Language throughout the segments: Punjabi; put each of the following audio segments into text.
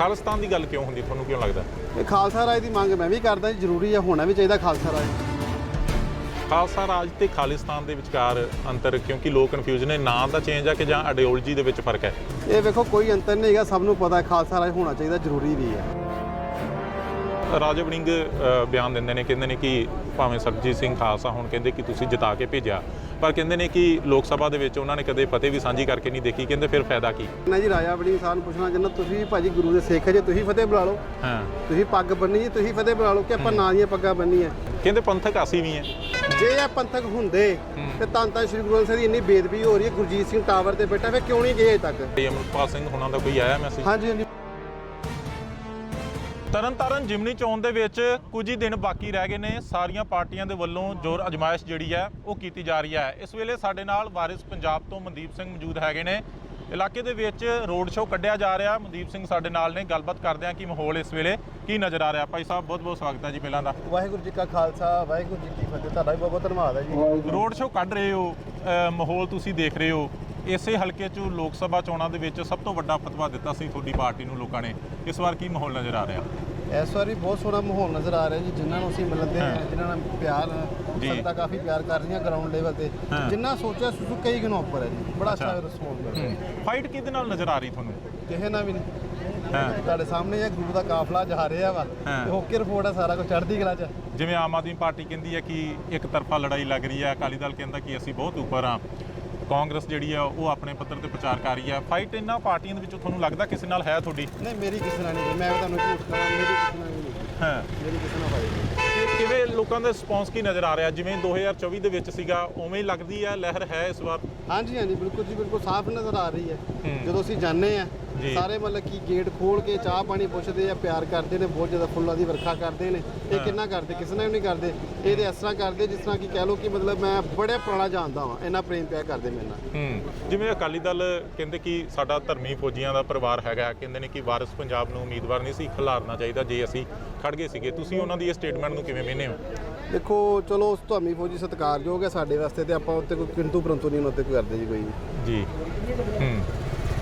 ਖਾਲਿਸਤਾਨ ਦੀ ਗੱਲ ਕਿਉਂ ਹੁੰਦੀ? ਤੁਹਾਨੂੰ ਕਿਉਂ ਲੱਗਦਾ? ਇਹ ਖਾਲਸਾ ਰਾਜ ਦੀ ਮੰਗ ਮੈਂ ਵੀ ਕਰਦਾ ਜ਼ਰੂਰੀ ਹੈ ਹੋਣਾ ਵੀ ਚਾਹੀਦਾ ਖਾਲਸਾ ਰਾਜ। ਖਾਲਸਾ ਰਾਜ ਤੇ ਖਾਲਿਸਤਾਨ ਦੇ ਵਿਚਕਾਰ ਅੰਤਰ ਕਿਉਂਕਿ ਲੋਕ ਕਨਫਿਊਜ਼ਨ ਨੇ ਨਾਂ ਦਾ ਚੇਂਜ ਆ ਕਿ ਜਾਂ ਆਈਡੀਓਲੋਜੀ ਦੇ ਵਿੱਚ ਫ਼ਰਕ ਹੈ? ਇਹ ਵੇਖੋ ਕੋਈ ਅੰਤਰ ਨਹੀਂ ਹੈਗਾ ਸਭ ਨੂੰ ਪਤਾ ਹੈ ਖਾਲਸਾ ਰਾਜ ਹੋਣਾ ਚਾਹੀਦਾ ਜ਼ਰੂਰੀ ਵੀ ਹੈ। ਰਾਜਾ ਵੜਿੰਗ ਬਿਆਨ ਦਿੰਦੇ ਨੇ ਕਹਿੰਦੇ ਨੇ ਕਿ ਭਾਵੇਂ ਸਰਬਜੀਤ ਸਿੰਘ ਖਾਲਸਾ ਹੁਣ ਕਹਿੰਦੇ ਕਿ ਤੁਸੀਂ ਜਿਤਾ ਕੇ ਭੇਜਿਆ। ਪਰ ਕਹਿੰਦੇ ਨੇ ਕਿ ਲੋਕ ਸਭਾ ਦੇ ਵਿੱਚ ਉਹਨਾਂ ਨੇ ਕਦੇ ਫਤਿਹ ਵੀ ਸਾਂਝੀ ਕਰਕੇ ਨਹੀਂ ਦੇਖੀ ਕਹਿੰਦੇ ਫਿਰ ਫਾਇਦਾ ਕੀ? ਨਾ ਜੀ ਰਾਜਾ ਬੜੀ ਇਨਸਾਨ ਪੁੱਛਣਾ ਚਾਹੁੰਦਾ ਤੁਸੀਂ ਭਾਜੀ ਗੁਰੂ ਦੇ ਸਿੱਖ ਜੇ ਤੁਸੀਂ ਫਤਿਹ ਬੁਲਾ ਲਓ। ਹਾਂ। ਤੁਸੀਂ ਪੱਗ ਬੰਨੀ ਜੀ ਤੁਸੀਂ ਫਤਿਹ ਬੁਲਾ ਲਓ ਕਿ ਆਪਾਂ ਨਾਂ ਦੀਆਂ ਪੱਗਾਂ ਬੰਨੀਆਂ ਕਹਿੰਦੇ ਪੰਥਕ ਅਸੀਂ ਵੀ ਹੈ। ਜੇ ਇਹ ਪੰਥਕ ਹੁੰਦੇ ਤੇ ਤਾਂ ਤਾਂ ਸ੍ਰੀ ਗੁਰੂ ਗ੍ਰੰਥ ਸਾਹਿਬ ਦੀ ਇੰਨੀ ਬੇਦਬੀ ਹੋ ਰਹੀ ਹੈ ਗੁਰਜੀਤ ਸਿੰਘ ਟਾਵਰ ਤੇ ਬੈਠਾ ਫੇ ਕਿਉਂ ਨਹੀਂ ਗਏ ਅਜੇ ਤੱਕ? ਅਮਰਪਾਲ ਸਿੰਘ ਹੁਣਾਂ ਦਾ ਕੋਈ ਆਇਆ ਮੈਸੇਜ ਹਾਂਜੀ ਹਾਂਜੀ। ਤਰਨਤਾਰਨ ਜਿਮਨੀ ਚੋਣ ਦੇ ਵਿੱਚ ਕੁਝ ਹੀ ਦਿਨ ਬਾਕੀ ਰਹਿ ਗਏ ਨੇ। ਸਾਰੀਆਂ ਪਾਰਟੀਆਂ ਦੇ ਵੱਲੋਂ ਜ਼ੋਰ ਅਜਮਾਇਸ਼ ਜਿਹੜੀ ਹੈ ਉਹ ਕੀਤੀ ਜਾ ਰਹੀ ਹੈ। ਇਸ ਵੇਲੇ ਸਾਡੇ ਨਾਲ ਵਾਰਿਸ ਪੰਜਾਬ ਤੋਂ ਮਨਦੀਪ ਸਿੰਘ ਮੌਜੂਦ ਹੈਗੇ ਨੇ। ਇਲਾਕੇ ਦੇ ਵਿੱਚ ਰੋਡ ਸ਼ੋਅ ਕੱਢਿਆ ਜਾ ਰਿਹਾ। ਮਨਦੀਪ ਸਿੰਘ ਸਾਡੇ ਨਾਲ ਨੇ। ਗੱਲਬਾਤ ਕਰਦੇ ਹਾਂ ਕਿ ਮਾਹੌਲ ਇਸ ਵੇਲੇ ਕੀ ਨਜ਼ਰ ਆ ਰਿਹਾ। ਭਾਈ ਸਾਹਿਬ ਬਹੁਤ ਬਹੁਤ ਸਵਾਗਤ ਹੈ ਜੀ ਪਹਿਲਾਂ ਦਾ। ਵਾਹਿਗੁਰੂ ਜੀ ਕਾ ਖਾਲਸਾ ਵਾਹਿਗੁਰੂ ਜੀ ਕੀ ਫਤਿਹ। ਤੁਹਾਡਾ ਵੀ ਬਹੁਤ ਬਹੁਤ ਧੰਨਵਾਦ ਹੈ ਜੀ। ਰੋਡ ਸ਼ੋਅ ਕੱਢ ਰਹੇ ਹੋ। ਮਾਹੌਲ ਤੁਸੀਂ ਦੇਖ ਰਹੇ ਹੋ। ਇਸੇ ਹਲਕੇ 'ਚ ਲੋਕ ਸਭਾ ਚੋਣਾਂ ਦੇ ਵਿੱਚ ਸਭ ਤੋਂ ਵੱਡਾ ਫਤਵਾ ਦਿੱਤਾ ਸੀ ਤੁਹਾਡੀ ਪਾਰਟੀ ਨੂੰ ਲੋਕਾਂ ਨੇ। ਇਸ ਵਾਰ ਕੀ ਮਾਹੌਲ ਨਜ਼ਰ ਆ ਰਿਹਾ? ਇਸ ਵਾਰੀ ਬਹੁਤ ਸੋਹਣਾ ਮਾਹੌਲ ਨਜ਼ਰ ਆ ਰਿਹਾ ਜੀ ਜਿਨ੍ਹਾਂ ਨੂੰ ਅਸੀਂ ਮਿਲਦੇ ਹਾਂ। ਜਿਨ੍ਹਾਂ ਨਾਲ ਪਿਆਰ ਜੀ। ਸੰਗਤਾਂ ਕਾਫੀ ਪਿਆਰ ਕਰ ਰਹੀਆਂ ਗਰਾਊਂਡ ਲੈਵਲ ਤੇ। ਜਿੰਨਾ ਸੋਚਿਆ ਸੁਸੂ ਕਈ ਗੁਣਾ ਉੱਪਰ ਹੈ ਜੀ। ਬੜਾ ਅੱਛਾ। ਰਿਸਪੌਂਸ ਮਿਲ ਰਿਹਾ ਫਾਈਟ ਕਿਹਦੇ ਨਾਲ ਨਜ਼ਰ ਆ ਰਹੀ ਤੁਹਾਨੂੰ? ਕਿਸੇ ਨਾਲ ਵੀ ਨਹੀਂ। ਹਾਂ। ਤੁਹਾਡੇ ਸਾਹਮਣੇ ਇਹ ਗੁਰੂ ਦਾ ਕਾਫਲਾ ਜਾ ਰਿਹਾ ਵਾ। ਹੋਕੇ ਰਿਪੋਰਟ ਹੈ ਸਾਰਾ ਕੁਝ ਚੜ੍ਹਦੀ ਕਲਾ ਚ। ਜਿਵੇਂ ਆਮ ਆਦਮੀ ਪਾਰਟੀ ਕਹਿੰਦੀ ਹੈ ਕਿ ਇੱਕ ਤਰਫਾ ਲੜਾਈ ਲੱਗ ਰਹੀ ਹੈ ਅਕਾਲੀ ਦਲ ਕਹਿੰਦਾ ਕਿ ਅਸੀਂ ਬਹੁਤ ਉੱਪਰ ਆ ਕਾਂਗਰਸ ਜਿਹੜੀ ਆ ਉਹ ਆਪਣੇ ਪੱਤਰ ਤੇ ਪ੍ਰਚਾਰ ਕਰ ਰਹੀ ਹੈ ਫਾਈਟ ਇਹਨਾਂ ਪਾਰਟੀਆਂ ਦੇ ਵਿੱਚੋਂ ਤੁਹਾਨੂੰ ਲੱਗਦਾ ਕਿਸੇ ਨਾਲ ਹੈ ਤੁਹਾਡੀ? ਨਹੀਂ ਮੇਰੀ ਕਿਸੇ ਨਾਲ ਨਹੀਂ ਮੈਂ ਤੁਹਾਨੂੰ ਝੂਠ ਕਹਾਂ ਮੇਰੀ ਕਿਸੇ ਨਾਲ ਨਹੀਂ ਹਾਂ। ਮੇਰੀ ਕਿਸੇ ਨਾਲ ਹੋਈ ਨਹੀਂ ਕਿਵੇਂ ਲੋਕਾਂ ਦਾ ਰਿਸਪੌਂਸ ਕੀ ਨਜ਼ਰ ਆ ਰਿਹਾ? ਜਿਵੇਂ 2024 ਦੇ ਵਿੱਚ ਸੀਗਾ ਉਵੇਂ ਹੀ ਲੱਗਦੀ ਹੈ ਲਹਿਰ ਹੈ ਇਸ ਵਾਰ? ਹਾਂਜੀ ਹਾਂਜੀ ਬਿਲਕੁਲ ਜੀ ਬਿਲਕੁਲ ਸਾਫ਼ ਨਜ਼ਰ ਆ ਰਹੀ ਹੈ। ਹੂੰ। ਜਦੋਂ ਅਸੀਂ ਜਾਂਦੇ ਆ ਜੀ। ਸਾਰੇ ਮਤਲਬ ਕਿ ਗੇਟ ਖੋਲ ਕੇ ਚਾਹ ਪਾਣੀ ਪੁੱਛਦੇ ਆ ਪਿਆਰ ਕਰਦੇ ਨੇ ਬਹੁਤ ਜ਼ਿਆਦਾ ਫੁੱਲਾਂ ਦੀ ਵਰਖਾ ਕਰਦੇ ਨੇ। ਇਹ ਹਾਂ। ਕਿੰਨਾ ਕਰਦੇ ਕਿਸੇ ਨਾਲ ਵੀ ਨਹੀਂ ਕਰਦੇ। ਇਹ ਤੇ ਇਸ ਤਰ੍ਹਾਂ ਕਰਦੇ ਜਿਸ ਤਰ੍ਹਾਂ ਕਿ ਕਹਿ ਲਓ ਕਿ ਮਤਲਬ ਮੈਂ ਬੜੇ ਪੁਰਾਣਾ ਜਾਣਦਾ ਵਾਂ ਇੰਨਾ ਪ੍ਰੇਮ ਪਿਆਰ ਕਰਦੇ ਮੇਰੇ ਨਾਲ। ਹੂੰ। ਜਿਵੇਂ ਅਕਾਲੀ ਦਲ ਕਹਿੰਦੇ ਕਿ ਸਾਡਾ ਧਰਮੀ ਫੌਜੀਆਂ ਦਾ ਪਰਿਵਾਰ ਹੈਗਾ ਕਹਿੰਦੇ ਨੇ ਕਿ ਵਾਰਿਸ ਪੰਜਾਬ ਨੂੰ ਉਮੀਦਵਾਰ ਨਹੀਂ ਸੀ ਖਿਲਾਰਨਾ ਚਾਹੀਦਾ ਜੇ ਅਸੀਂ ਖੜ ਗਏ ਸੀਗੇ। ਤੁਸੀਂ ਉਹਨਾਂ ਦੀ ਇਹ ਸਟੇਟਮੈਂਟ ਨੂੰ ਕਿਵੇਂ ਵੇਖਦੇ ਹੋ? ਦੇਖੋ ਚਲੋ ਉਸ ਧਾਮੀ ਫੌਜੀ ਸਤਿਕਾਰਯੋਗ ਹੈ ਸਾਡੇ ਵਾਸਤੇ ਤੇ ਆਪਾਂ ਉੱਤੇ ਕੋਈ ਕਿੰਤੂ ਪਰੰਤੂ ਨਹੀਂ ਉਹਨਾਂ ਉੱਤੇ ਕੋਈ ਕਰਦੇ ਜੀ ਕੋਈ ਜੀ।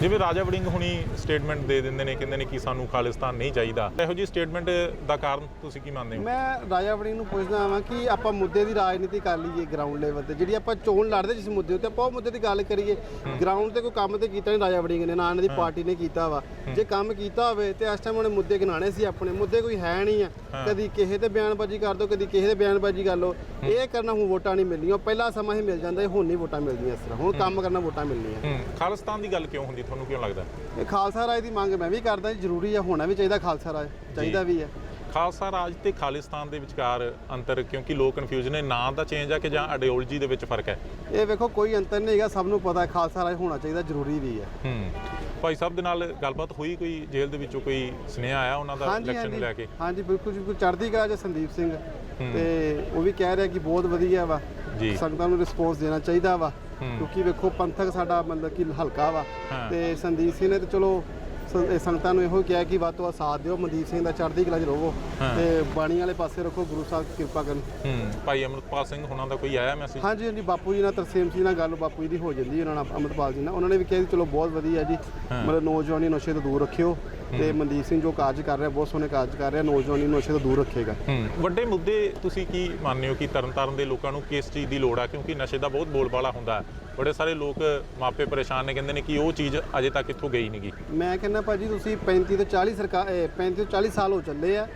ਜਿਵੇਂ ਰਾਜਾ ਵੜਿੰਗ ਹੁਣੀ ਸਟੇਟਮੈਂਟ ਦੇ ਦਿੰਦੇ ਨੇ ਕਹਿੰਦੇ ਨੇ ਕਿ ਸਾਨੂੰ ਖਾਲਿਸਤਾਨ ਨਹੀਂ ਚਾਹੀਦਾ। ਇਹੋ ਜੀ ਸਟੇਟਮੈਂਟ ਦਾ ਕਾਰਨ ਤੁਸੀਂ ਕੀ ਮੰਨਦੇ ਹੋ? ਮੈਂ ਰਾਜਾ ਵੜਿੰਗ ਨੂੰ ਪੁੱਛਦਾ ਹਾਂ ਕਿ ਆਪਾਂ ਮੁੱਦੇ ਦੀ ਰਾਜਨੀਤੀ ਕਰ ਲਈਏ ਗਰਾਊਂਡ ਲੈਵਲ ਤੇ। ਜਿਹੜੀ ਆਪਾਂ ਚੋਣ ਲੜਦੇ ਜਿਸ ਮੁੱਦੇ ਉੱਤੇ ਆਪਾਂ ਉਹ ਮੁੱਦੇ ਦੀ ਗੱਲ ਕਰੀਏ। ਗਰਾਊਂਡ ਤੇ ਕੋਈ ਕੰਮ ਤੇ ਕੀਤਾ ਨਹੀਂ ਰਾਜਾ ਵੜਿੰਗ ਨੇ ਨਾ ਇਹਨਾਂ ਦੀ ਪਾਰਟੀ ਨੇ ਕੀਤਾ ਵਾ। ਜੇ ਕੰਮ ਕੀਤਾ ਹੋਵੇ ਤੇ ਇਸ ਟਾਈਮ ਉਹਨੇ ਮੁੱਦੇ ਗਿਣਾਣੇ ਸੀ ਆਪਣੇ। ਮੁੱਦੇ ਕੋਈ ਹੈ ਨਹੀਂ ਆ। ਕਦੀ ਕਿਸੇ ਤੇ ਬਿਆਨਬਾਜ਼ੀ ਕਰ ਦੋ ਕਦੀ ਕਿਸੇ ਤੇ ਬਿਆਨਬਾਜ਼ੀ ਕਰ ਲਓ। ਇਹ ਕਰਨਾ ਹੁਣ ਵੋਟਾਂ ਨਹੀਂ ਮਿਲਣੀਆਂ। ਪਹਿਲਾ ਸਮਾਂ ਹੀ ਮਿਲ ਜਾਂਦਾ ਹੁਣ ਨਹੀਂ ਵੋਟਾਂ ਮਿਲਦੀਆਂ ਇਸ ਤਰ੍ਹਾਂ। ਹੁਣ ਕੰਮ ਕਰਨਾ ਵੋਟਾਂ ਮਿਲਣੀਆਂ। ਖਾਲਿਸਤਾਨ ਦੀ ਗੱਲ ਕਿਉਂ ਹੁੰਦੀ? ਤੁਹਾਨੂੰ ਕਿਉਂ ਲੱਗਦਾ ਇਹ ਖਾਲਸਾ ਰਾਜ ਦੀ ਮੰਗ ਮੈਂ ਵੀ ਕਰਦਾ ਜੀ ਜ਼ਰੂਰੀ ਹੈ ਹੋਣਾ ਵੀ ਚਾਹੀਦਾ ਖਾਲਸਾ ਰਾਜ ਚਾਹੀਦਾ ਵੀ ਹੈ ਖਾਲਸਾ ਰਾਜ ਤੇ ਖਾਲਿਸਤਾਨ ਦੇ ਵਿਚਕਾਰ ਅੰਤਰ ਕਿਉਂਕਿ ਲੋਕ ਕਨਫਿਊਜ਼ਨ ਨੇ ਨਾਂ ਦਾ ਚੇਂਜ ਆ ਕਿ ਜਾਂ ਆਈਡੀਓਲੋਜੀ ਦੇ ਵਿੱਚ ਫ਼ਰਕ ਹੈ? ਇਹ ਵੇਖੋ ਕੋਈ ਅੰਤਰ ਨਹੀਂ ਹੈਗਾ ਸਭ ਨੂੰ ਪਤਾ ਹੈ ਖਾਲਸਾ ਰਾਜ ਹੋਣਾ ਚਾਹੀਦਾ ਜ਼ਰੂਰੀ ਵੀ ਹੈ ਹੂੰ। ਭਾਈ ਸਾਹਿਬ ਦੇ ਨਾਲ ਗੱਲਬਾਤ ਹੋਈ ਕੋਈ ਜੇਲ੍ਹ ਦੇ ਵਿੱਚੋਂ ਕੋਈ ਸੁਨੇਹਾ ਆਇਆ ਉਹਨਾਂ ਦਾ ਇਲੈਕਸ਼ਨ ਨੂੰ ਲੈ ਕੇ? ਹਾਂਜੀ ਬਿਲਕੁਲ ਜੀ, ਬਿਲਕੁਲ ਚੜ੍ਹਦੀ ਕਲਾ ਚ ਸੰਦੀਪ ਸਿੰਘ। ਤੇ ਉਹ ਵੀ ਕਹਿ ਰਿਹਾ ਕਿ ਬਹੁਤ ਵਧੀਆ ਵਾ। ਜੀ। ਸੰਗਤਾਂ ਨੂੰ ਰਿਸਪੌਂਸ ਦੇਣਾ ਚਾਹੀਦਾ ਵਾ। ਕਿਉਂਕਿ ਵੇਖੋ ਪੰਥਕ ਸਾਡਾ ਮਤਲਬ ਕਿ ਹਲਕਾ ਵਾ। ਤੇ ਸੰਦੀਪ ਸਿੰਘ ਨੇ ਤੇ ਚਲੋ ਸ- ਸੰਗਤਾਂ ਨੂੰ ਇਹੋ ਕਿਹਾ ਕਿ ਵੱਧ ਤੋਂ ਵੱਧ ਸਾਥ ਦਿਓ ਮਨਦੀਪ ਸਿੰਘ ਦਾ ਚੜ੍ਹਦੀ ਕਲਾ ਚ ਰਹੋ। ਤੇ ਬਾਣੀ ਵਾਲੇ ਪਾਸੇ ਰੱਖੋ ਗੁਰੂ ਸਾਹਿਬ ਕਿਰਪਾ ਕਰਨ ਹੂੰ ਭਾਈ ਅਮਰਪਾਲ ਸਿੰਘ ਹੁਣਾਂ ਦਾ ਕੋਈ ਆਇਆ ਮੈਸੇਜ ਹਾਂਜੀ ਹਾਂਜੀ ਬਾਪੂ ਜੀ ਨਾਲ ਤਰਸੇਮ ਜੀ ਨਾਲ ਗੱਲ ਬਾਪੂ ਜੀ ਦੀ ਹੋ ਜਾਂਦੀ ਉਹਨਾਂ ਨਾਲ ਅਮਰਪਾਲ ਜੀ ਨਾਲ ਉਹਨਾਂ ਨੇ ਵੀ ਕਿਹਾ ਜੀ ਚਲੋ ਬਹੁਤ ਵਧੀਆ ਜੀ। ਮਤਲਬ ਨੌਜਵਾਨੀ ਨਸ਼ੇ ਤੋਂ ਦੂਰ ਰੱਖਿਓ ਤੇ ਮਨਦੀਪ ਸਿੰਘ ਜੋ ਕਾਰਜ ਕਰ ਰਿਹਾ ਬਹੁਤ ਸੋਹਣੇ ਕਾਰਜ ਕਰ ਰਿਹਾ ਨੌਜਵਾਨੀ ਨੂੰ ਨਸ਼ੇ ਤੋਂ ਦੂਰ ਰੱਖੇਗਾ। ਵੱਡੇ ਮੁੱਦੇ ਤੁਸੀਂ ਕੀ ਮੰਨਦੇ ਹੋ ਕਿ ਤਰਨਤਾਰਨ ਦੇ ਲੋਕਾਂ ਨੂੰ ਕਿਸ ਚੀਜ਼ ਦੀ ਲੋੜ ਆ? ਕਿਉਂਕਿ ਨਸ਼ੇ ਦਾ ਬਹੁਤ ਬੋਲਬਾਲਾ ਹੁੰਦਾ ਹੈ। ਬੜੇ ਸਾਰੇ ਲੋਕ ਮਾਪੇ ਪਰੇਸ਼ਾਨ ਨੇ ਕਹਿੰਦੇ ਨੇ ਕਿ ਉਹ ਚੀਜ਼ ਅਜੇ ਤੱਕ ਇੱਥੋਂ ਗਈ ਨਹੀਂਗੀ ਮੈਂ ਕਹਿੰਦਾ ਭਾਜੀ ਤੁਸੀਂ 35 ਤੋਂ 40 ਸਰਕਾਰ 35 ਤੋਂ 40 ਸਾਲ ਹੋ ਚੱਲੇ ਆ।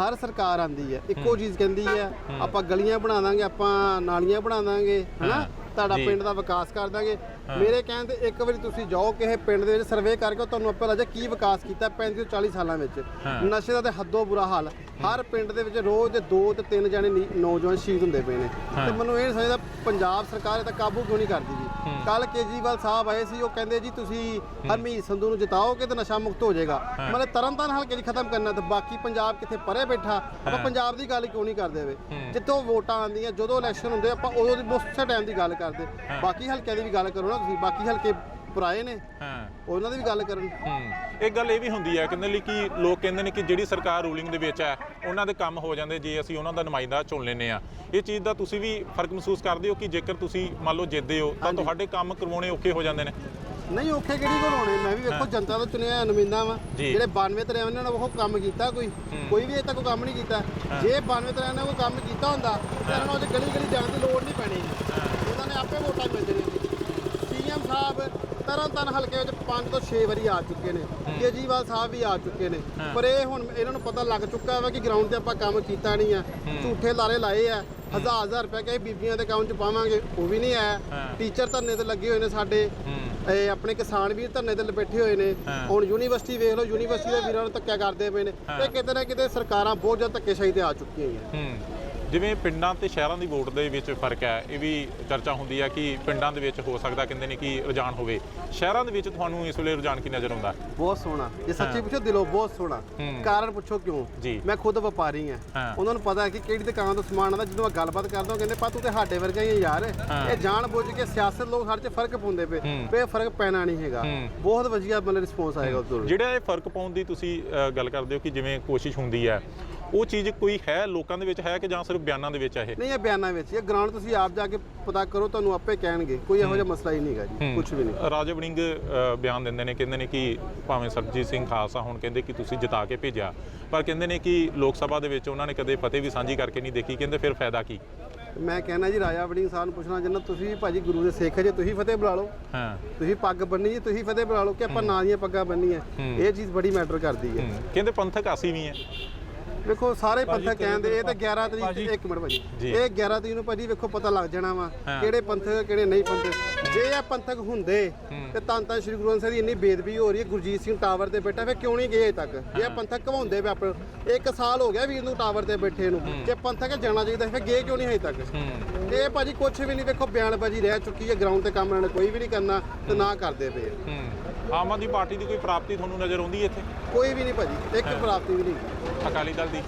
ਹਰ ਸਰਕਾਰ ਆਂਦੀ ਹੈ ਇੱਕੋ ਚੀਜ਼ ਕਹਿੰਦੀ ਹੈ ਆਪਾਂ ਗਲੀਆਂ ਬਣਾ ਦਾਂਗੇ ਆਪਾਂ ਨਾਲੀਆਂ ਬਣਾ ਦਾਂਗੇ ਹਨਾ? ਤੁਹਾਡਾ। ਪਿੰਡ ਦਾ ਵਿਕਾਸ ਕਰ ਦਾਂਗੇ। ਮੇਰੇ ਕਹਿਣ ਤੇ ਇੱਕ ਵਾਰੀ ਤੁਸੀਂ ਜਾਓ ਕਿਸੇ ਪਿੰਡ ਦੇ ਵਿੱਚ ਸਰਵੇ ਕਰਕੇ ਤੁਹਾਨੂੰ ਆਪੇ ਲੱਜਾ ਕੀ ਵਿਕਾਸ ਕੀਤਾ 35 ਤੋਂ 40 ਸਾਲਾਂ ਵਿੱਚ। ਨਸ਼ੇ ਦਾ ਤੇ ਹੱਦੋਂ ਬੁਰਾ ਹਾਲ। ਹਰ ਪਿੰਡ ਦੇ ਵਿੱਚ ਰੋਜ਼ ਦੇ ਦੋ ਤੇ ਤਿੰਨ ਜਾਣੇ ਨੌਜਵਾਨ ਸ਼ਹੀਦ ਹੁੰਦੇ ਪਏ ਨੇ। ਤੇ ਮੈਨੂੰ ਇਹ ਨਹੀਂ ਸਮਝਦਾ ਪੰਜਾਬ ਸਰਕਾਰ ਇਹ ਤਾਂ ਕਾਬੂ ਕਿਉਂ ਨਹੀਂ ਕਰਦੀ ਜੀ? ਕੱਲ ਕੇਜਰੀਵਾਲ ਸਾਹਿਬ ਆਏ ਸੀ ਉਹ ਕਹਿੰਦੇ ਜੀ ਤੁਸੀਂ ਹਰਮੀਤ ਸੰਧੂ ਨੂੰ ਜਿਤਾਓਗੇ ਤੇ ਨਸ਼ਾ ਮੁਕਤ ਹੋ ਜਾਏਗਾ। ਮਤਲਬ ਤਰਨਤਾਰਨ ਹਲਕੇ 'ਚ ਖਤਮ ਕਰਨਾ ਤੇ ਬਾਕੀ ਪੰਜਾਬ ਕਿੱਥੇ ਪਰੇ ਬੈਠਾ ਆਪਾਂ ਪੰਜਾਬ ਦੀ ਗੱਲ ਕਿਉਂ ਨਹੀਂ ਕਰਦੇ ਵੇ? ਜਿੱਥੋਂ ਵੋਟਾਂ ਆਉਂਦੀਆਂ ਜਦੋਂ ਇਲੈਕਸ਼ਨ ਹੁੰਦੇ ਆਪਾਂ ਉਦੋਂ ਦੀ ਉਸੇ ਟਾਈਮ ਦੀ ਗੱਲ ਕਰਦੇ। ਬਾਕੀ ਹਲਕਿਆਂ ਦੀ ਵੀ ਗੱਲ ਕਰੋ ਨਾ ਤੁਸੀਂ ਬਾਕੀ ਹਲਕੇ ਪੁਰਾਏ ਨੇ। ਹਾਂ। ਉਹਨਾਂ ਦੀ ਵੀ ਗੱਲ ਕਰਨ। ਹੂੰ। ਇੱਕ ਗੱਲ ਇਹ ਵੀ ਹੁੰਦੀ ਹੈ ਕਹਿੰਦੇ ਲਈ ਕਿ ਲੋਕ ਕਹਿੰਦੇ ਨੇ ਕਿ ਜਿਹੜੀ ਸਰਕਾਰ ਰੂਲਿੰਗ ਦੇ ਵਿੱਚ ਹੈ ਉਹਨਾਂ ਦੇ ਕੰਮ ਹੋ ਜਾਂਦੇ ਜੇ ਅਸੀਂ ਉਹਨਾਂ ਦਾ ਨੁਮਾਇੰਦਾ ਚੁਣ ਲੈਨੇ ਆ ਇਹ ਚੀਜ਼ ਦਾ ਤੁਸੀਂ ਵੀ ਫ਼ਰਕ ਮਹਿਸੂਸ ਕਰਦੇ ਹੋ ਕਿ ਜੇਕਰ ਤੁਸੀਂ ਮੰਨ ਲਓ ਜਿੱਤਦੇ ਹੋ ਤਾਂ ਤੁਹਾਡੇ ਕੰਮ ਕਰਵਾਉਣੇ ਔਖੇ ਹੋ ਜਾਂਦੇ ਨੇ? ਨਹੀਂ ਔਖੇ ਕਿਹੜੀ ਕੋਲ ਹੋਣੇ? ਮੈਂ ਵੀ ਵੇਖੋ ਜਨਤਾ ਤੋਂ ਚੁਣਿਆ ਨੁਮਾਇੰਦਾ ਵਾਂ। ਜਿਹੜੇ 92 ਤਰ੍ਹਾਂ ਉਹਨਾਂ ਨੇ ਉਹ ਕੰਮ ਕੀਤਾ ਕੋਈ। ਕੋਈ ਵੀ ਅਜੇ ਤੱਕ ਕੋਈ ਕੰਮ ਨਹੀਂ ਕੀਤਾ। ਜੇ 92 ਤਰ੍ਹਾਂ ਨੇ ਕੋਈ ਕੰਮ ਕੀਤਾ ਹੁੰਦਾ ਤਾਂ ਨੂੰ ਅੱਜ ਗਲੀ ਗਲੀ ਜਾਣ ਦੀ ਲੋੜ ਨਹੀਂ ਪੈਣੀ। ਉਹਨਾਂ ਨੇ ਆਪੇ ਵੋਟਾਂ ਮਿਲ ਜਾਣੀਆਂ। ਸੀਐਮ ਸਾਹਿਬ ਤਰਨ ਤਨ ਹਲਕੇ ਵਿੱਚ 5 ਤੋਂ 6 ਵਾਰੀ ਆ ਚੁੱਕੇ ਨੇ। ਕੇਜੀਵਾਲ ਸਾਹਿਬ ਵੀ ਆ ਚੁੱਕੇ ਨੇ। ਪਰ ਇਹ ਹੁਣ ਇਹਨਾਂ ਨੂੰ ਪਤਾ ਲੱਗ ਚੁੱਕਾ ਵਾ ਕਿ ਗਰਾਊਂਡ ਤੇ ਆਪਾਂ ਕੰਮ ਕੀਤਾ ਨਹੀਂ ਆ। ਝੂਠੇ ਲਾਰੇ ਲਾਏ ਆ। ਹਜ਼ਾਰ ਹਜ਼ਾਰ ਰੁਪਏ ਕਹੇ ਬੀਬੀਆਂ ਦੇ ਅਕਾਊਂਟ 'ਚ ਪਾਵਾਂਗੇ ਉਹ ਵੀ ਨਹੀਂ ਆਇਆ। ਟੀਚਰ ਧਰਨੇ ਤੇ ਲੱਗੇ ਹੋਏ ਨੇ ਸਾਡੇ। ਇਹ ਆਪਣੇ ਕਿਸਾਨ ਵੀਰ ਧਰਨੇ ਤੇ ਬੈਠੇ ਹੋਏ ਨੇ। ਹੁਣ ਯੂਨੀਵਰਸਿਟੀ ਵੇਖ ਲਓ ਯੂਨੀਵਰਸਿਟੀ ਦੇ ਵੀਰਾਂ ਨੂੰ ਧੱਕਾ ਕਰਦੇ ਪਏ ਨੇ। ਇਹ ਕਿਤੇ ਨਾ ਕਿਤੇ ਸਰਕਾਰਾਂ ਬਹੁਤ ਜ਼ਿਆਦਾ ਧੱਕੇਸ਼ਾਹੀ ਤੇ ਆ ਚੁੱਕੀਆਂ ਹੈ ਹੂੰ। ਜਿਵੇਂ ਪਿੰਡਾਂ ਤੇ ਸ਼ਹਿਰਾਂ ਦੀ ਵੋਟ ਦੇ ਵਿੱਚ ਫ਼ਰਕ ਹੈ ਇਹ ਵੀ ਚਰਚਾ ਹੁੰਦੀ ਹੈ ਕਿ ਪਿੰਡਾਂ ਦੇ ਵਿੱਚ ਹੋ ਸਕਦਾ ਕਹਿੰਦੇ ਨੇ ਕਿ ਰੁਝਾਨ ਹੋਵੇ। ਸ਼ਹਿਰਾਂ ਦੇ ਵਿੱਚ ਤੁਹਾਨੂੰ ਇਸ ਵੇਲੇ ਰੁਝਾਨ ਕੀ ਨਜ਼ਰ ਆਉਂਦਾ? ਬਹੁਤ ਸੋਹਣਾ। ਜੇ ਸੱਚੀ ਪੁੱਛੋ ਦਿਲੋਂ ਬਹੁਤ ਸੋਹਣਾ। ਕਾਰਨ ਪੁੱਛੋ ਕਿਉਂ। ਮੈਂ ਖੁਦ ਵਪਾਰੀ ਹਾਂ। ਉਹਨਾਂ ਨੂੰ ਪਤਾ ਹੈ ਕਿ ਕਿਹੜੀ ਦੁਕਾਨ ਤੋਂ ਸਮਾਨ ਆਉਂਦਾ ਜਦੋਂ ਮੈਂ ਗੱਲਬਾਤ ਕਰਦਾ ਉਹ ਕਹਿੰਦੇ ਪਾ ਤੂੰ ਤੇ ਸਾਡੇ ਵਰਗਾ ਹੀ ਯਾਰ। ਇਹ ਜਾਣ ਬੁੱਝ ਕੇ ਸਿਆਸਤ ਲੋਕ ਸਾਡੇ 'ਚ ਫ਼ਰਕ ਪਾਉਂਦੇ ਪਏ। ਪਏ ਫ਼ਰਕ ਪੈਣਾ ਨਹੀਂ ਹੈਗਾ। ਬਹੁਤ ਵਧੀਆ ਮਤਲਬ ਰਿਸਪੌਂਸ ਆਏਗਾ ਉਦੋਂ ਜਿਹੜਾ ਇਹ ਫ਼ਰਕ ਪਾਉਣ ਦੀ ਤੁਸੀਂ ਗੱਲ ਕਰਦੇ ਹੋ ਕਿ ਜਿਵੇਂ ਕੋਸ਼ਿਸ਼ ਹੁੰਦੀ ਹੈ ਉਹ ਚੀਜ਼ ਕੋਈ ਹੈ ਲੋਕਾਂ ਦੇ ਵਿੱਚ ਹੈ ਕਿ ਜਾਂ ਸਿਰਫ ਬਿਆਨਾਂ ਦੇ ਵਿੱਚ ਹੈ ਇਹ? ਨਹੀਂ ਇਹ ਬਿਆਨਾਂ ਵਿੱਚ ਇਹ ਗਰਾਊਂਡ ਤੁਸੀਂ ਆਪ ਜਾ ਕੇ ਪਤਾ ਕਰੋ ਤੁਹਾਨੂੰ ਆਪੇ ਕਹਿਣਗੇ। ਕੋਈ ਇਹੋ ਜਿਹਾ ਮਸਲਾ ਹੀ ਨਹੀਂਗਾ ਜੀ ਕੁਝ ਵੀ ਨਹੀਂ। ਰਾਜਾ ਵੜਿੰਗ ਬਿਆਨ ਦਿੰਦੇ ਨੇ ਕਹਿੰਦੇ ਨੇ ਕਿ ਭਾਵੇਂ ਸਰਜੀਤ ਸਿੰਘ ਖਾਲਸਾ ਹੁਣ ਕਹਿੰਦੇ ਕਿ ਤੁਸੀਂ ਜਿਤਾ ਕੇ ਭੇਜਿਆ ਪਰ ਕਹਿੰਦੇ ਨੇ ਕਿ ਲੋਕ ਸਭਾ ਦੇ ਵਿੱਚ ਉਹਨਾਂ ਨੇ ਕਦੇ ਫਤਿਹ ਵੀ ਸਾਂਝੀ ਕਰਕੇ ਨਹੀਂ ਦੇਖੀ ਕਹਿੰਦੇ ਫਿਰ ਫਾਇਦਾ ਕੀ? ਮੈਂ ਕਹਿਣਾ ਜੀ ਰਾਜਾ ਵੜਿੰਗ ਸਾਹਿਬ ਨੂੰ ਪੁੱਛਣਾ ਜਿੰਨਾ ਤੁਸੀਂ ਭਾਜੀ ਗੁਰੂ ਦੇ ਸਿੱਖ ਜੇ ਤੁਸੀਂ ਫਤਿਹ ਬੁਲਾ ਲਓ। ਹਾਂ। ਤੁਸੀਂ ਪੱਗ ਬੰਨੀ ਜੀ ਤੁਸੀਂ ਫਤਿਹ ਬੁਲਾ ਲਓ ਕਿ ਆਪਾਂ ਨਾਂ ਦੀਆਂ ਪੱਗਾਂ ਬੰਨੀਆਂ। ਇਹ ਚੀਜ਼ ਬੜੀ ਮੈਟਰ ਕਰਦੀ ਹੈ। ਹੂੰ। ਕਹਿੰਦੇ ਪੰਥਕ ਆਸੀ ਵੀ ਹੈ। ਵੇਖੋ ਸਾਰੇ ਪੰਥਕ ਕਹਿੰਦੇ ਇਹ ਤਾਂ 11 ਤਰੀਕ ਇੱਕ ਮਿੰਟ ਭਾਜੀ। ਇਹ 11 ਤਰੀਕ ਨੂੰ ਭਾਜੀ ਵੇਖੋ ਪਤਾ ਲੱਗ ਜਾਣਾ ਵਾ ਕਿਹੜੇ ਪੰਥਕ ਕਿਹੜੇ ਨਹੀਂ ਪੰਥਕ ਜੇ ਇਹ ਪੰਥਕ ਹੁੰਦੇ ਤੇ ਤਾਂ ਤਾਂ ਸ੍ਰੀ ਗੁਰੂ ਗ੍ਰੰਥ ਸਾਹਿਬ ਦੀ ਇੰਨੀ ਬੇਦਬੀ ਹੋ ਰਹੀ ਹੈ ਗੁਰਜੀਤ ਸਿੰਘ ਟਾਵਰ ਤੇ ਬੈਠਾ ਫਿਰ ਕਿਉਂ ਨਹੀਂ ਗਏ ਅਜੇ ਤੱਕ? ਜੇ ਇਹ ਪੰਥਕ ਘਵਾਉਂਦੇ ਵੇ ਆਪਣੇ ਇੱਕ ਸਾਲ ਹੋ ਗਿਆ ਵੀਰ ਨੂੰ ਟਾਵਰ ਤੇ ਬੈਠੇ ਨੂੰ। ਜੇ ਪੰਥਕ ਜਾਣਾ ਚਾਹੀਦਾ ਫਿਰ ਗਏ ਕਿਉਂ ਨਹੀਂ ਅਜੇ ਤੱਕ? ਇਹ ਭਾਜੀ ਕੁਝ ਵੀ ਨਹੀਂ ਵੇਖੋ ਬਿਆਨਬਾਜ਼ੀ ਰਹਿ ਚੁੱਕੀ ਹੈ ਗਰਾਊਂਡ ਤੇ ਕੰਮ ਇਹਨਾਂ ਨੇ ਕੋਈ ਵੀ ਨਹੀਂ ਕਰਨਾ ਤੇ ਨਾ ਕਰਦੇ ਪਏ। ਆਮ ਆਦਮੀ ਪਾਰਟੀ ਦੀ ਕੋਈ ਪ੍ਰਾਪਤੀ ਤੁਹਾਨੂੰ ਨਜ਼ਰ ਆਉਂਦੀ ਇੱਥੇ? ਕੋਈ ਵੀ ਨਹੀਂ ਭਾਜੀ ਇੱਕ ਪ੍ਰਾਪਤੀ ਵੀ ਨਹੀਂ। ਅਕਾਲੀ ਦਲ ਦੀ?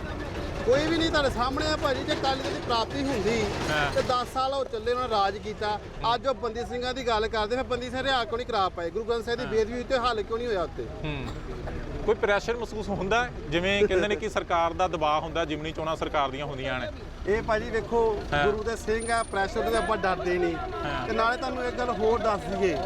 ਕੋਈ ਵੀ ਨਹੀਂ ਤੁਹਾਡੇ ਸਾਹਮਣੇ ਆ ਭਾਜੀ ਜੇ ਕਾਲੀ ਦਲ ਦੀ ਪ੍ਰਾਪਤੀ ਹੁੰਦੀ ਹਾਂ। ਤੇ 10 ਸਾਲ ਉਹ ਚੱਲੇ ਉਹਨਾਂ ਰਾਜ ਕੀਤਾ। ਅੱਜ ਉਹ ਬੰਦੀ ਸਿੰਘਾਂ ਦੀ ਗੱਲ ਕਰਦੇ ਫਿਰ ਬੰਦੀ ਸਿੰਘ ਰਿਆ ਕਿਉਂ ਨਹੀਂ ਕਰਾ ਪਾਏ? ਗੁਰੂ ਗ੍ਰੰਥ ਸਾਹਿਬ ਦੀ ਬੇਦਬੀ ਉੱਤੇ ਹੱਲ ਕਿਉਂ ਨਹੀਂ ਹੋਇਆ ਉੱਤੇ? ਹੂੰ। ਕੋਈ ਪ੍ਰੈਸ਼ਰ ਮਹਿਸੂਸ ਹੁੰਦਾ? ਜਿਵੇਂ ਕਹਿੰਦੇ ਨੇ ਕਿ ਸਰਕਾਰ ਦਾ ਦਬਾਅ ਹੁੰਦਾ ਜਿਮਨੀ ਚੋਣਾਂ ਸਰਕਾਰ ਦੀਆਂ ਹੁੰਦੀਆਂ ਨੇ। ਇਹ ਭਾਜੀ ਵੇਖੋ ਗੁਰੂ ਦੇ ਸਿੰਘ ਆ ਪ੍ਰੈਸ਼ਰ ਦੇ ਆਪਾਂ ਡਰਦੇ ਨਹੀਂ। ਤੇ ਨਾਲੇ ਤੁਹਾਨੂੰ ਇੱਕ ਗੱਲ ਹੋਰ ਦੱਸ ਦਈਏ।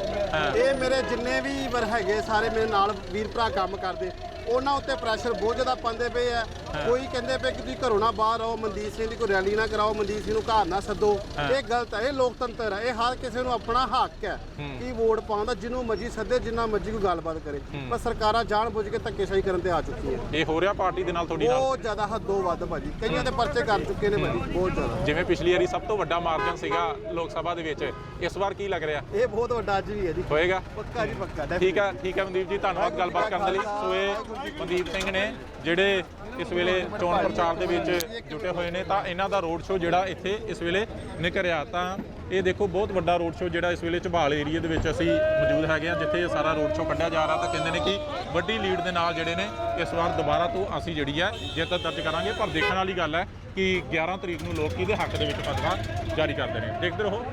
ਇਹ ਮੇਰੇ ਜਿੰਨੇ ਵੀ ਵਰ ਹੈਗੇ ਸਾਰੇ ਮੇਰੇ ਨਾਲ ਵੀਰ ਭਰਾ ਕੰਮ ਕਰਦੇ ਉਹਨਾਂ ਉੱਤੇ ਪ੍ਰੈਸ਼ਰ ਬਹੁਤ ਜ਼ਿਆਦਾ ਪਾਉਂਦੇ ਪਏ ਆ। ਕੋਈ ਕਹਿੰਦੇ ਪਏ ਕਿ ਤੁਸੀਂ ਘਰੋਂ ਨਾ ਬਾਹਰ ਆਓ ਮਨਦੀਪ ਸਿੰਘ ਦੀ ਕੋਈ ਰੈਲੀ ਨਾ ਕਰਾਓ ਮਨਦੀਪ ਸਿੰਘ ਨੂੰ ਘਰ ਨਾ ਸੱਦੋ। ਇਹ ਗਲਤ ਹੈ ਇਹ ਲੋਕਤੰਤਰ ਹੈ। ਇਹ ਹਰ ਕਿਸੇ ਨੂੰ ਆਪਣਾ ਹੱਕ ਹੈ ਕਿ ਵੋਟ ਪਾਉਣ ਦਾ ਜਿਹਨੂੰ ਮਰਜ਼ੀ ਸੱਦੇ ਜਿੰਨਾ ਮਰਜ਼ੀ ਕੋਈ ਗੱਲਬਾਤ ਕਰੇ। ਪਰ ਸਰਕਾਰਾਂ ਜਾਣ ਬੁੱਝ ਕੇ ਧੱਕੇਸ਼ਾਹੀ ਕਰਨ ਤੇ ਆ ਚੁੱਕੀ ਹੈ। ਇਹ ਹੋ ਰਿਹਾ ਪਾਰਟੀ ਦੇ ਨਾਲ ਤੁਹਾਡੀ ਨਾਲ? ਬਹੁਤ ਜ਼ਿਆਦਾ ਹੱਦੋਂ ਵੱਧ ਭਾਜੀ। ਕਈਆਂ ਦੇ ਪਰਚੇ ਕਰ ਚੁੱਕੇ ਨੇ ਭਾਜੀ ਬਹੁਤ ਜ਼ਿਆਦਾ। ਜਿਵੇਂ ਪਿਛਲੀ ਵਾਰੀ ਸਭ ਤੋਂ ਵੱਡਾ ਮਾਰਜਨ ਸੀਗਾ ਲੋਕ ਸਭਾ ਦੇ ਵਿੱਚ ਇਸ ਵਾਰ ਕੀ ਲੱਗ ਰਿਹਾ? ਇਹ ਬਹੁਤ ਵੱਡਾ ਅੱਜ ਵੀ ਹੈ ਜੀ। ਹੋਏਗਾ? ਪੱਕਾ ਜੀ ਪੱਕਾ ਠੀਕ ਹੈ ਠੀਕ ਹੈ ਮਨਦੀਪ ਜੀ ਧੰਨਵਾਦ ਗੱਲਬਾਤ ਕਰਨ ਦੇ ਲਈ। ਸੋ ਇਹ ਮਨਦੀਪ ਸਿੰਘ ਨੇ ਜਿਹੜੇ ਇਸ ਵੇਲੇ ਚੋਣ ਪ੍ਰਚਾਰ ਦੇ ਵਿੱਚ ਜੁਟੇ ਹੋਏ ਨੇ, ਤਾਂ ਇਹਨਾਂ ਦਾ ਰੋਡ ਸ਼ੋਅ ਜਿਹੜਾ ਇੱਥੇ ਇਸ ਵੇਲੇ ਨਿਕਲਿਆ ਤਾਂ ਇਹ ਦੇਖੋ, ਬਹੁਤ ਵੱਡਾ ਰੋਡ ਸ਼ੋਅ ਜਿਹੜਾ ਇਸ ਵੇਲੇ ਝਬਾਲ ਏਰੀਆ ਦੇ ਵਿੱਚ ਅਸੀਂ ਮੌਜੂਦ ਹੈਗੇ ਆ ਜਿੱਥੇ ਇਹ ਸਾਰਾ ਰੋਡ ਸ਼ੋਅ ਕੱਢਿਆ ਜਾ ਰਿਹਾ। ਤਾਂ ਕਹਿੰਦੇ ਨੇ ਕਿ ਵੱਡੀ ਲੀਡ ਦੇ ਨਾਲ ਜਿਹੜੇ ਨੇ, ਇਸ ਵਾਰ ਦੁਬਾਰਾ ਤੋਂ ਅਸੀਂ ਜਿਹੜੀ ਹੈ ਜਿੱਤ ਦਰਜ ਕਰਾਂਗੇ। ਪਰ ਦੇਖਣ ਵਾਲੀ ਗੱਲ ਹੈ ਕਿ 11 ਤਰੀਕ ਨੂੰ ਲੋਕ ਕਿਹਦੇ ਹੱਕ ਦੇ ਵਿੱਚ ਫਤਵਾ ਜਾਰੀ ਕਰਦੇ ਨੇ। ਦੇਖਦੇ ਰਹੋ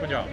#ਪੰਜਾਬ।